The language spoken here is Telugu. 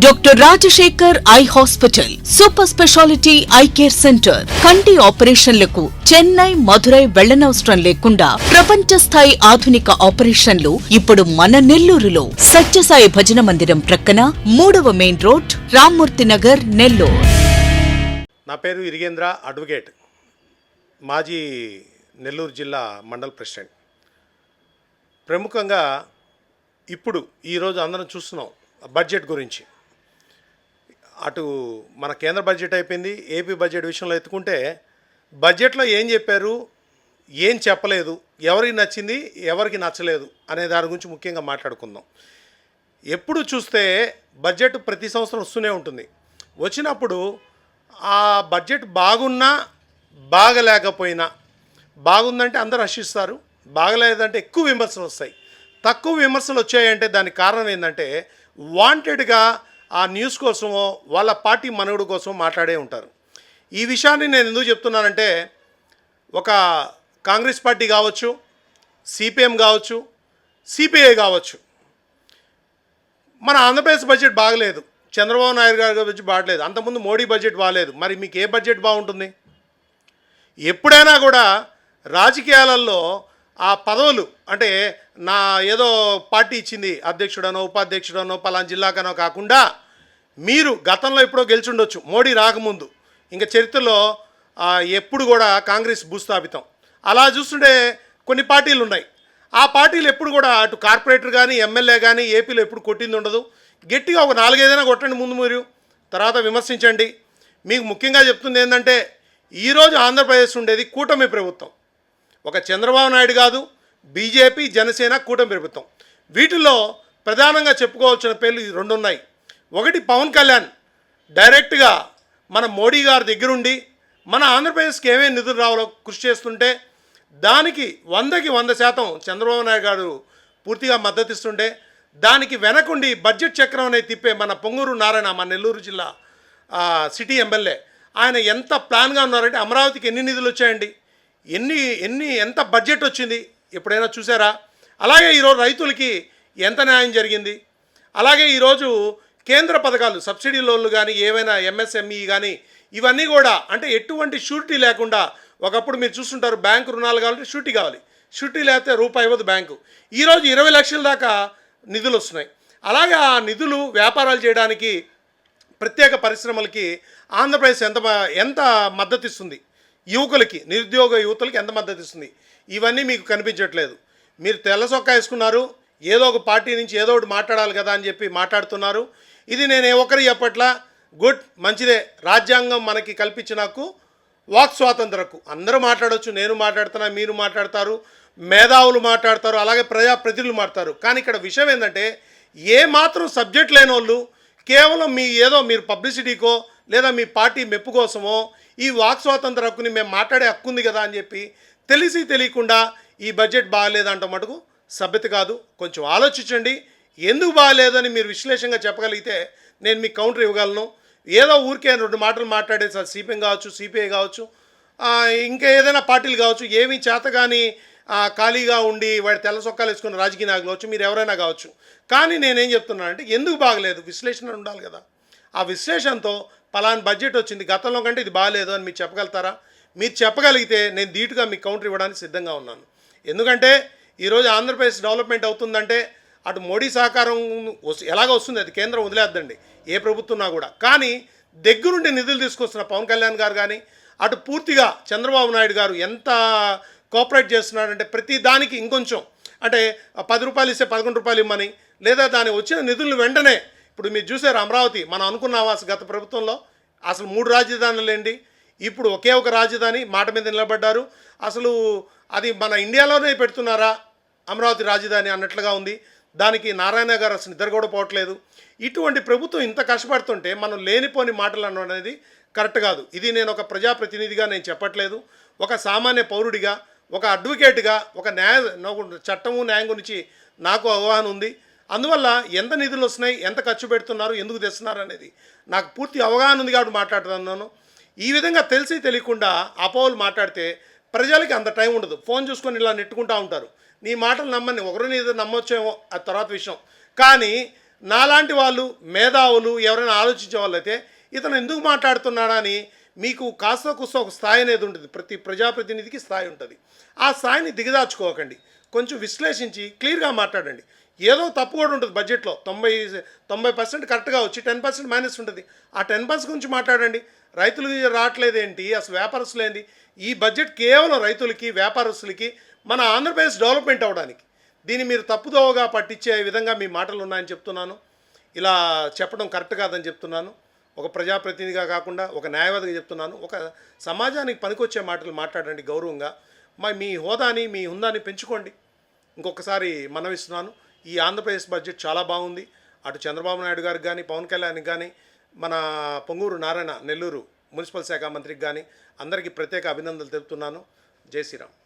Doctor Rajasekhar eye hospital super speciality eye care centre కంటి ఆపరేషన్లకు చెన్నై మధురై వెళ్ళనవసరం లేకుండా ప్రపంచ స్థాయి ఆధునిక ఆపరేషన్లు ఇప్పుడు మన నెల్లూరులో సత్యసాయి భజన మందిరం ప్రక్కన మూడవ మెయిన్ రోడ్ రామ్మూర్తి నగర్ నెల్లూరు నా పేరు ఇరిగేంద్ర అడ్వకేట్ మాజీ నెల్లూరు జిల్లా మండల్ ప్రెసిడెంట్. ప్రముఖంగా ఇప్పుడు ఈరోజు అందరం చూస్తున్నాం బడ్జెట్ గురించి. అటు మన కేంద్ర బడ్జెట్ అయిపోయింది ఏపీ బడ్జెట్ విషయంలో ఎత్తుకుంటే బడ్జెట్లో ఏం చెప్పారు ఏం చెప్పలేదు ఎవరికి నచ్చింది ఎవరికి నచ్చలేదు అనే దాని గురించి ముఖ్యంగా మాట్లాడుకుందాం. ఎప్పుడు చూస్తే బడ్జెట్ ప్రతి సంవత్సరం వస్తూనే ఉంటుంది. వచ్చినప్పుడు ఆ బడ్జెట్ బాగున్నా బాగలేకపోయినా బాగుందంటే అందరూ హర్షిస్తారు బాగలేదంటే ఎక్కువ విమర్శలు వస్తాయి. తక్కువ విమర్శలు వచ్చాయంటే దానికి కారణం ఏంటంటే వాంటెడ్గా ఆ న్యూస్ కోసమో వాళ్ళ పార్టీ మనవుడు కోసం మాట్లాడే ఉంటారు. ఈ విషయాన్ని నేను ఎందుకు చెప్తున్నానంటే ఒక కాంగ్రెస్ పార్టీ కావచ్చు సిపిఎం కావచ్చు సిపిఐ కావచ్చు. మన ఆంధ్రప్రదేశ్ బడ్జెట్ బాగలేదు. చంద్రబాబు నాయుడు గారి బడ్జెట్ బాగలేదు. అంతకుముందు మోడీ బడ్జెట్ బాగలేదు మరి మీకు ఏ బడ్జెట్ బాగుంటుంది? ఎప్పుడైనా కూడా రాజకీయాలలో ఆ పదవులు అంటే నా ఏదో పార్టీ ఇచ్చింది అధ్యక్షుడనో ఉపాధ్యక్షుడనో పలానా జిల్లాకనో కాకుండా మీరు గతంలో ఎప్పుడో గెలిచిండొచ్చు. మోడీ రాకముందు. ఇంకా చరిత్రలో ఎప్పుడు కూడా కాంగ్రెస్ భూస్థాపితం. అలా చూస్తుంటే కొన్ని పార్టీలు ఉన్నాయి. ఆ పార్టీలు ఎప్పుడు కూడా అటు కార్పొరేటర్ కానీ ఎమ్మెల్యే కానీ ఏపీలో ఎప్పుడు కొట్టింది ఉండదు. గట్టిగా ఒక నాలుగైదైనా కొట్టండి ముందు మీరు. తర్వాత విమర్శించండి. మీకు ముఖ్యంగా చెప్తుంది ఏంటంటే ఈరోజు ఆంధ్రప్రదేశ్ ఉండేది కూటమి ప్రభుత్వం. ఒక చంద్రబాబు నాయుడు కాదు బీజేపీ జనసేన కూటమి ప్రభుత్వం. వీటిల్లో ప్రధానంగా చెప్పుకోవాల్సిన పేర్లు రెండు ఉన్నాయి ఒకటి పవన్ కళ్యాణ్. డైరెక్ట్గా మన మోడీ గారి దగ్గరుండి మన ఆంధ్రప్రదేశ్కి ఏమేమి నిధులు రావాలో కృషి చేస్తుంటే దానికి వందకి వంద శాతం చంద్రబాబు నాయుడు గారు పూర్తిగా మద్దతిస్తుంటే దానికి వెనకుండి బడ్జెట్ చక్రం అనేది తిప్పే మన పొంగూరు నారాయణ మన నెల్లూరు జిల్లా సిటీ ఎమ్మెల్యే. ఆయన ఎంత ప్లాన్గా ఉన్నారంటే అమరావతికి ఎన్ని నిధులు వచ్చాయండి? ఎన్ని ఎన్ని ఎంత బడ్జెట్ వచ్చింది? ఎప్పుడైనా చూసారా? అలాగే ఈరోజు రైతులకి ఎంత న్యాయం జరిగింది? అలాగే ఈరోజు కేంద్ర పథకాలు సబ్సిడీ లోన్లు కానీ ఏవైనా ఎంఎస్ఎంఈ కానీ ఇవన్నీ కూడా అంటే ఎటువంటి షూరిటీ లేకుండా ఒకప్పుడు మీరు చూస్తుంటారు బ్యాంకు రుణాలు కావాలంటే షూరిటీ కావాలి. షూరిటీ లేకపోతే రూపాయి ఇవ్వదు బ్యాంకు. ఈరోజు ఇరవై లక్షల దాకా నిధులు వస్తున్నాయి. అలాగే ఆ నిధులు వ్యాపారాలు చేయడానికి ప్రత్యేక పరిశ్రమలకి ఆంధ్రప్రదేశ్ ఎంత ఎంత మద్దతు ఇస్తుంది యువకులకి నిరుద్యోగ యువతలకి ఎంత మద్దతు ఇస్తుంది ఇవన్నీ మీకు కనిపించట్లేదు. మీరు తెల్ల సొక్క వేసుకున్నారు ఏదో ఒక పార్టీ నుంచి ఏదో ఒకటి మాట్లాడాలి కదా అని చెప్పి మాట్లాడుతున్నారు. ఇది నేను ఒకరి ఒక్కరు చెప్పట్లా గుడ్ మంచిదే రాజ్యాంగం మనకి కల్పించిన హక్కు వాక్ స్వాతంత్రకు. అందరూ మాట్లాడొచ్చు నేను మాట్లాడుతున్నా మీరు మాట్లాడతారు మేధావులు మాట్లాడతారు అలాగే ప్రజాప్రతినిధులు మాట్లాడతారు. కానీ ఇక్కడ విషయం ఏంటంటే ఏ మాత్రం సబ్జెక్ట్ లేని వాళ్ళు కేవలం మీ ఏదో మీరు పబ్లిసిటీకో లేదా మీ పార్టీ మెప్పు కోసమో ఈ వాక్ స్వాతంత్ర హక్కుని మేము మాట్లాడే హక్కు ఉంది కదా అని చెప్పి తెలిసి తెలియకుండా ఈ బడ్జెట్ బాగాలేదంట మటుకు సభ్యత కాదు. కొంచెం ఆలోచించండి. ఎందుకు బాగాలేదని మీరు విశ్లేషంగా చెప్పగలిగితే నేను మీకు కౌంటర్ ఇవ్వగలను. ఏదో ఊరికే రెండు మాటలు మాట్లాడే సిపిఎం కావచ్చు సిపిఐ కావచ్చు ఇంకా ఏదైనా పార్టీలు కావచ్చు ఏమీ చేత కానీ ఖాళీగా ఉండి వాడు తెల్ల సొక్కాలు వేసుకున్న రాజకీయ నాయకులు వచ్చు మీరు ఎవరైనా కావచ్చు. కానీ నేనేం చెప్తున్నానంటే ఎందుకు బాగలేదు? విశ్లేషణ ఉండాలి కదా. ఆ విశ్లేషణతో పలానా బడ్జెట్ వచ్చింది. గతంలో కంటే ఇది బాగాలేదు అని మీరు చెప్పగలుగుతారా? మీరు చెప్పగలిగితే నేను ధీటుగా మీకు కౌంటర్ ఇవ్వడానికి సిద్ధంగా ఉన్నాను. ఎందుకంటే ఈరోజు ఆంధ్రప్రదేశ్ డెవలప్మెంట్ అవుతుందంటే అటు మోడీ సహకారం ఎలాగ వస్తుంది అది కేంద్రం వదిలేద్దండి ఏ ప్రభుత్వం కూడా. కానీ దగ్గరుండి నిధులు తీసుకొస్తున్న పవన్ కళ్యాణ్ గారు కానీ అటు పూర్తిగా చంద్రబాబు నాయుడు గారు ఎంత కోఆపరేట్ చేస్తున్నాడంటే ప్రతి దానికి ఇంకొంచెం అంటే పది రూపాయలు ఇస్తే పదకొండు రూపాయలు ఇమ్మని లేదా దాని వచ్చిన నిధులను వెంటనే ఇప్పుడు మీరు చూసారు అమరావతి మనం అనుకున్నావా అసలు గత ప్రభుత్వంలో అసలు మూడు రాజధానులు ఏంటి ఇప్పుడు ఒకే ఒక రాజధాని మాట మీద నిలబడ్డారు. అసలు అది మన ఇండియాలోనే పెడుతున్నారా? అమరావతి రాజధాని అన్నట్లుగా ఉంది. దానికి నారాయణ గారు అసలు నిద్ర కూడా పోవట్లేదు. ఇటువంటి ప్రభుత్వం ఇంత కష్టపడుతుంటే మనం లేనిపోని మాటలు అనడం అనేది కరెక్ట్ కాదు. ఇది నేను ఒక ప్రజాప్రతినిధిగా నేను చెప్పట్లేదు. ఒక సామాన్య పౌరుడిగా ఒక అడ్వకేట్గా ఒక న్యాయ చట్టము న్యాయం గురించి నాకు అవగాహన ఉంది. అందువల్ల ఎంత నిధులు వస్తున్నాయి ఎంత ఖర్చు పెడుతున్నారు ఎందుకు తెస్తున్నారు అనేది నాకు పూర్తి అవగాహన ఉంది కాబట్టి మాట్లాడుతున్నాను. ఈ విధంగా తెలిసి తెలియకుండా అపోహలు మాట్లాడితే ప్రజలకి అంత టైం ఉండదు. ఫోన్ చూసుకొని ఇలా నెట్టుకుంటూ ఉంటారు. నీ మాటలు నమ్మని ఒకరు నీ నమ్మొచ్చేమో ఆ తర్వాత విషయం. కానీ నాలాంటి వాళ్ళు మేధావులు ఎవరైనా ఆలోచించే వాళ్ళైతే ఇతను ఎందుకు మాట్లాడుతున్నాడా అని మీకు కాస్త కుస్త ఒక స్థాయి అనేది ఉంటుంది. ప్రతి ప్రజాప్రతినిధికి స్థాయి ఉంటుంది. ఆ స్థాయిని దిగదార్చుకోకండి కొంచెం విశ్లేషించి క్లియర్గా మాట్లాడండి. ఏదో తప్పు కూడా ఉంటుంది బడ్జెట్లో. తొంభై తొంభై పర్సెంట్ కరెక్ట్గా వచ్చి టెన్ పర్సెంట్ మైనస్ ఉంటుంది. ఆ టెన్ పర్సెంట్ గురించి మాట్లాడండి. రైతులు రావట్లేదు ఏంటి అసలు వ్యాపారస్తులు ఏంటి ఈ బడ్జెట్ కేవలం రైతులకి వ్యాపారస్తులకి మన ఆంధ్రప్రదేశ్ డెవలప్మెంట్ అవ్వడానికి. దీన్ని మీరు తప్పుదోవగా పట్టించే విధంగా మీ మాటలు ఉన్నాయని చెప్తున్నాను. ఇలా చెప్పడం కరెక్ట్ కాదని చెప్తున్నాను. ఒక ప్రజాప్రతినిధిగా కాకుండా ఒక న్యాయవాదిగా చెప్తున్నాను. ఒక సమాజానికి పనికొచ్చే మాటలు మాట్లాడండి గౌరవంగా. మరి మీ హోదాని మీ హుందాని పెంచుకోండి. ఇంకొకసారి మనవిస్తున్నాను ఈ ఆంధ్రప్రదేశ్ బడ్జెట్ చాలా బాగుంది. అటు చంద్రబాబు నాయుడు గారికి కానీ పవన్ కళ్యాణ్కి కానీ మన పొంగూరు నారాయణ నెల్లూరు మున్సిపల్ శాఖ మంత్రికి కానీ అందరికీ ప్రత్యేక అభినందనలు తెలుపుతున్నాను. జై శ్రీరామ్.